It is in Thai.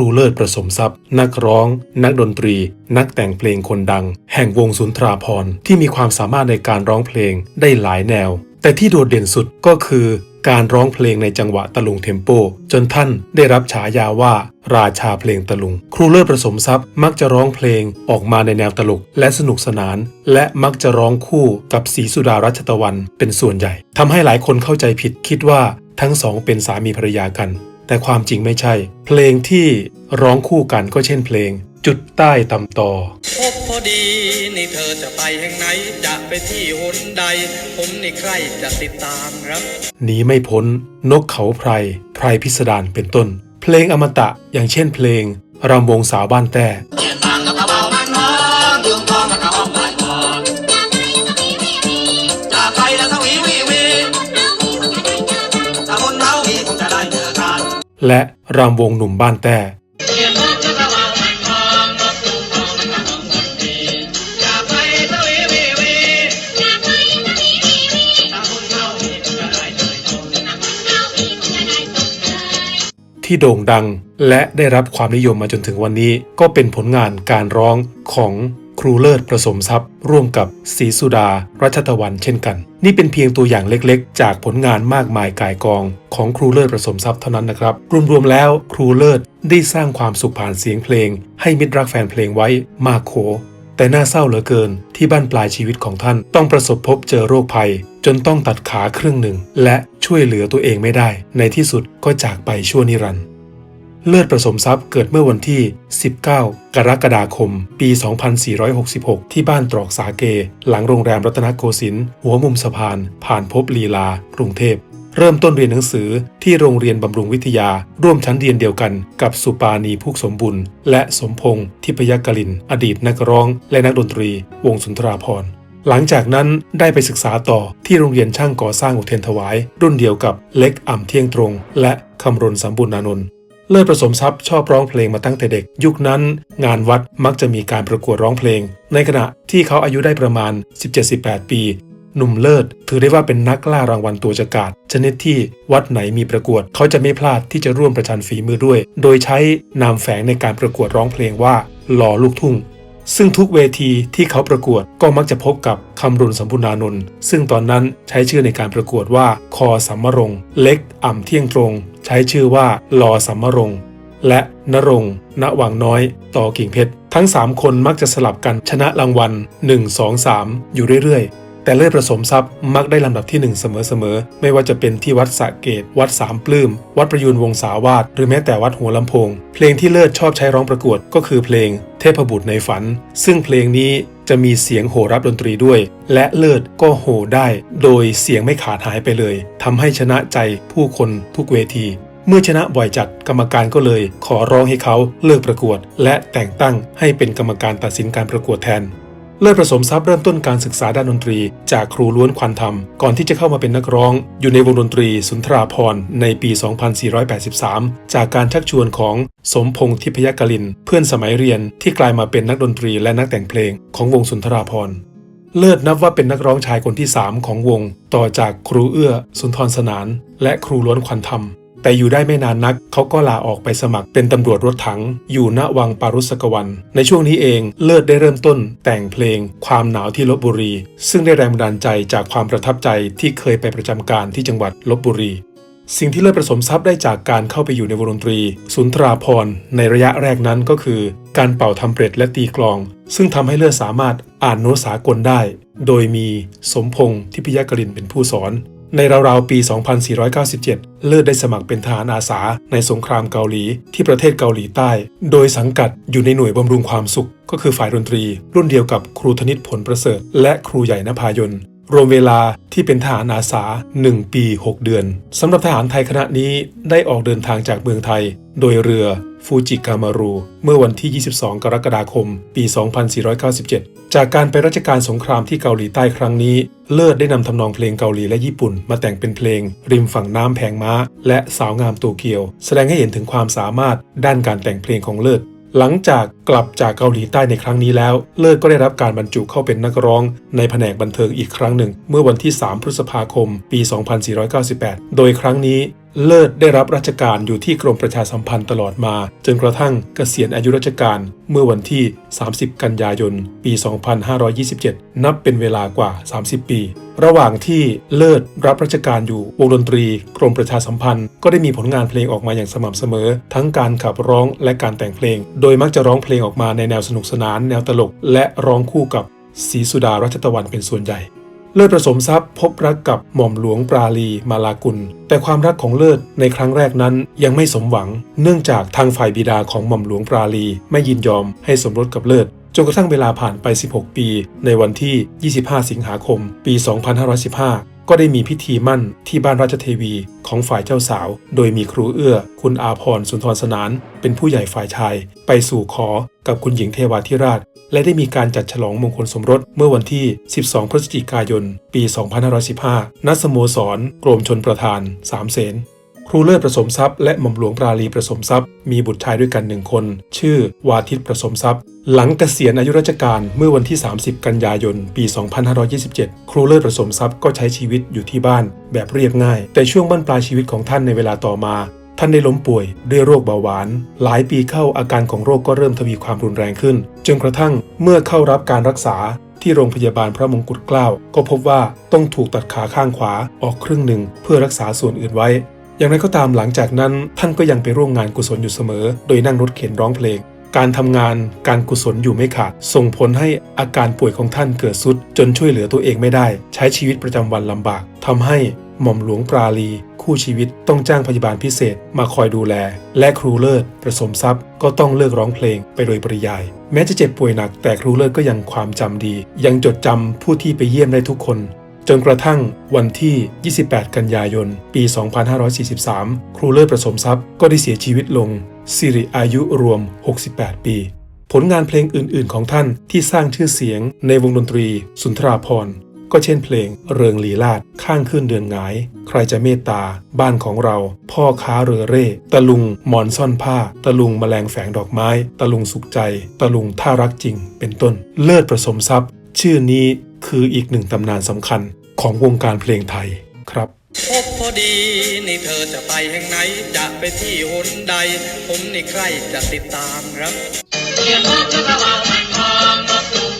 รูเลิศประสมทรัพย์ นักร้อง นักดนตรี นักแต่งเพลงคนดัง แห่งวงสุนทราพรที่มีความสามารถในการร้องเพลงได้หลายแนว แต่ที่โดดเด่นสุดก็คือการร้องเพลงในจังหวะตะลุงเทมโป จนท่านได้รับฉายาว่า ราชาเพลงตะลุง ครูเลิศประสมทรัพย์มักจะร้องเพลงออกมาในแนวตลกและสนุกสนาน และมักจะร้องคู่กับศรีสุดารัชตะวันเป็นส่วนใหญ่ทำให้หลายคนเข้าใจผิดคิดว่าทั้งสองเป็นสามีภรรยากัน แต่ความจริงไม่ใช่ เพลงที่ร้องคู่กันก็เช่นเพลง จุดใต้ตำตอพบพอดีนี่เธอจะไปแห่งไหนจะไปที่หนใดผมนี่ใครจะติดตามครับหนีไม่พ้น นกเขาไพรไพรพิสดารเป็นต้น เพลงอมตะอย่างเช่นเพลงรำวงสาวบ้านแต่ และรำวงหนุ่มบ้านแต่ที่โด่งดังและได้รับความนิยมมาจนถึงวันนี้ก็เป็นผลงานการร้องของ ครูเลิศประสมทรัพย์ ร่วมกับศรีสุดา รัชตะวันเช่นกัน นี่เป็นเพียงตัวอย่างเล็กๆ จากผลงานมากมายกายกอง ของครูเลิศประสมทรัพย์เท่านั้นนะครับ รวมๆแล้วครูเลิศได้สร้างความสุขผ่านเสียงเพลง ให้มิตรรักแฟนเพลงไว้มากโขแต่น่าเศร้าเหลือเกิน ที่บ้านปลายชีวิตของท่าน ต้องประสบพบเจอโรคภัย จนต้องตัดขาครึ่งหนึ่ง และช่วยเหลือตัวเองไม่ได้ ในที่สุดก็จากไปชั่วนิรันดร์ เลิศประสมทรัพย์เกิดเมื่อวันที่ 19 กรกฎาคม ปี 2466 ที่บ้านตรอกสาเก หลังโรงแรมรัตนโกสินทร์หัวมุมสะพาน ผ่านพบลีลา กรุงเทพ เริ่มต้นเรียนหนังสือที่โรงเรียนบำรุงวิทยา ร่วมชั้นเรียนเดียวกันกับสุปานีพุกสมบุญ และสมพงษ์ทิพยกลิน อดีตนักร้อง และนักดนตรี วงสุนทราพรณ์หลังจากนั้นได้ไปศึกษาต่อที่โรงเรียนช่างก่อสร้างอุเทนถวาย รุ่นเดียวกับเล็กอ่ำเที่ยงตรง และคำรณสมบุญนานนท์ เลิศประสมทรัพย์ชอบร้องเพลงมาตั้งแต่เด็ก ยุคนั้นงานวัดมักจะมีการประกวดร้องเพลง ในขณะที่เขาอายุได้ประมาณ 17-18 ปี หนุ่มเลิศ ถือได้ว่าเป็นนักล่ารางวัลตัวจกาดชนิดที่วัดไหนมีประกวด เขาจะไม่พลาดที่จะร่วมประชันฝีมือด้วย โดยใช้นามแฝงในการประกวดร้องเพลงว่าหล่อลูกทุ่งซึ่งทุกเวทีที่เขาประกวดก็มักจะพบกับคำรุนสัมพุนานนท์ซึ่งตอนนั้นใช้ชื่อในการประกวดว่า คอสัมมรง เล็ก อ่ำเที่ยงตรง ใช้ชื่อว่าลอสัมมรงค์และนรงค์ณวังน้อย ต่อกิ่งเพชร ทั้ง 3 คนมักจะสลับกันชนะรางวัล 1 2 3 อยู่เรื่อยๆ แต่เลิศประสมทรัพย์มักได้ลำดับที่ 1 เสมอๆ ไม่ว่าจะเป็นที่วัดสะเกต วัดสามปลื้ม วัดประยูนวงศาวาสหรือแม้แต่วัดหัวลำโพง เพลงที่เลิศชอบใช้ร้องประกวดก็คือเพลงเทพบุตรในฝัน ซึ่งเพลงนี้ จะมีเสียงโห่รับดนตรีด้วย และเลิศก็โห่ได้ โดยเสียงไม่ขาดหายไปเลยทำให้ชนะใจผู้คนทุกเวที เมื่อชนะบ่อยจัดกรรมการก็เลย ขอร้องให้เขาเลิกประกวด และแต่งตั้งให้เป็นกรรมการตัดสินการประกวดแทน เลิศประสมทรัพย์เริ่มต้นการศึกษาด้านดนตรี จากครูล้วนควันธรรม ก่อนที่จะเข้ามาเป็นนักร้อง อยู่ในวงดนตรีสุนทราพรในปี 2483 จากการชักชวนของสมพงษ์ทิพยกลิน เพื่อนสมัยเรียนที่กลายมาเป็นนักดนตรีและนักแต่งเพลงของวงสุนทราพรเลิศนับว่าเป็นนักร้องชายคนที่ 3 ของวง ต่อจากครูเอื้อ สุนทรสนาน และครูล้วนควันธรรม แต่อยู่ได้ไม่นานนัก เขาก็ลาออกไปสมัครเป็นตำรวจรถถัง อยู่ณวังปารุสกวัน ในช่วงนี้เองเลิศได้เริ่มต้น แต่งเพลงความหนาวที่ลบบุรี ซึ่งได้แรงบันดาลใจจากความประทับใจที่เคยไปประจำการที่จังหวัดลบบุรี สิ่งที่เลิศประสมทรัพย์ได้จากการเข้าไปอยู่ในวงดนตรี สุนทราพรในระยะแรกนั้นก็คือ การเป่าทำเปร็ดและตีกลอง ซึ่งทำให้เลิศสามารถอ่านโน้ตสากลได้ โดยมีสมพงษ์ทิพยกรินเป็นผู้สอน ในราวๆปี 2497 เลิศได้สมัครเป็นทหารอาสาในสงครามเกาหลีที่ประเทศเกาหลีใต้ โดยสังกัดอยู่ในหน่วยบำรุงความสุข ก็คือฝ่ายดนตรี รุ่นเดียวกับครูธนิตผลประเสริฐ และครูใหญ่นภายนรวมเวลาที่เป็นทหารอาสา 1 ปี 6 เดือนสำหรับทหารไทยคณะนี้ได้ออกเดินทางจากเมืองไทย โดยเรือ ฟูจิกามารูเมื่อวันที่ 22 กรกฎาคม ปี 2497 จากการไปราชการสงครามที่เกาหลีใต้ครั้งนี้ เลิศได้นำทำนองเพลงเกาหลีและญี่ปุ่น มาแต่งเป็นเพลง ริมฝั่งน้ำแพงม้า และสาวงามโตเกียว แสดงให้เห็นถึงความสามารถด้านการแต่งเพลงของเลิศหลังจากกลับจากเกาหลีใต้ในครั้งนี้แล้ว เลิศก็ได้รับการบรรจุเข้าเป็นนักร้อง ในแผนกบันเทิงอีกครั้งหนึ่ง เมื่อวันที่ 3 พฤษภาคม ปี 2498 โดยครั้งนี้ เลิศได้รับราชการอยู่ที่กรมประชาสัมพันธ์ตลอดมา จนกระทั่งเกษียณอายุราชการเมื่อวันที่ 30 กันยายน ปี 2527 นับเป็นเวลากว่า 30 ปี ระหว่างที่เลิศรับราชการอยู่วงดนตรี กรมประชาสัมพันธ์ ก็ได้มีผลงานเพลงออกมาอย่างสม่ำเสมอ ทั้งการขับร้องและการแต่งเพลง โดยมักจะร้องเพลงออกมาในแนวสนุกสนาน แนวตลก และร้องคู่กับศรีสุดารัชตะวันเป็นส่วนใหญ่ เลิศประสมทรัพย์พบรักกับหม่อมหลวงปราลีมาลากุล แต่ความรักของเลิศในครั้งแรกนั้นยังไม่สมหวัง เนื่องจากทางฝ่ายบิดาของหม่อมหลวงปราลีไม่ยินยอมให้สมรสกับเลิศจนกระทั่งเวลาผ่านไป 16 ปี ในวันที่ 25 สิงหาคม ปี 2515 ก็ได้มีพิธีมั่นที่บ้านราชเทวีของฝ่ายเจ้าสาว โดยมีครูเอื้อ คุณอาพรสุนทรสนาน เป็นผู้ใหญ่ฝ่ายชาย ไปสู่ขอกับคุณหญิงเทวาธิราช และได้มีการจัดฉลองมงคลสมรสเมื่อวันที่ 12 พฤศจิกายน ปี 2515 ณ สโมสร กรมชนประธานสามเสน ครูเลิศประสมทรัพย์และหม่อมหลวงปราลีประสมทรัพย์ มีบุตรชายด้วยกันหนึ่งคน ชื่อวาทิตประสมทรัพย์ หลังเกษียณอายุราชการเมื่อวันที่ 30 กันยายน ปี 2527 ครูเลิศประสมทรัพย์ก็ใช้ชีวิตอยู่ที่บ้านแบบเรียบง่าย แต่ช่วงบั้นปลายชีวิตของท่านในเวลาต่อมาท่านได้ล้มป่วยด้วยโรคเบาหวาน หลายปีเข้าอาการของโรคก็เริ่มทวีความรุนแรงขึ้น จนกระทั่งเมื่อเข้ารับการรักษาที่โรงพยาบาลพระมงกุฎเกล้า ก็พบว่าต้องถูกตัดขาข้างขวาออกครึ่งหนึ่งเพื่อรักษาส่วนอื่นไว้ อย่างไรก็ตามหลังจากนั้นท่านก็ยังไปร่วมงานกุศลอยู่เสมอ โดยนั่งรถเข็นร้องเพลง การทำงานการกุศลอยู่ไม่ขาด ส่งผลให้อาการป่วยของท่านเกิดสุด จนช่วยเหลือตัวเองไม่ได้ ใช้ชีวิตประจำวันลำบากทำให้หม่อมหลวงปราลี คู่ชีวิตต้องจ้างพยาบาลพิเศษมาคอยดูแล และครูเลิศประสมทรัพย์ก็ต้องเลิกร้องเพลงไปโดยปริยาย แม้จะเจ็บป่วยหนักแต่ครูเลิศก็ยังความจำดี ยังจดจำผู้ที่ไปเยี่ยมได้ทุกคน จนกระทั่งวันที่ 28 กันยายน ปี 2543 ครูเลิศประสมทรัพย์ก็ได้เสียชีวิตลง สิริอายุรวม 68 ปี ผลงานเพลงอื่น ๆ ของท่านที่สร้างชื่อเสียงในวงดนตรี สุนทราพรณ์ก็เช่นเพลงเริงลีลาดข้างขึ้นเดือนหงาย ใครจะเมตตา บ้านของเรา พ่อค้าเรือเร่ ตะลุงหมอนซ่อนผ้า ตะลุงแมลงแฝงดอกไม้ ตะลุงสุขใจ ตะลุงท่ารักจริง เป็นต้น เลิศประสมทรัพย์ ชื่อนี้คืออีกหนึ่งตำนานสำคัญ ของวงการเพลงไทยครับพบพอดีนี่เธอจะไปแห่งไหน จะไปที่หนใด ผมนี่ใครจะติดตามครับเรียนพบชะระวังแห่งทองนกยูงทองนก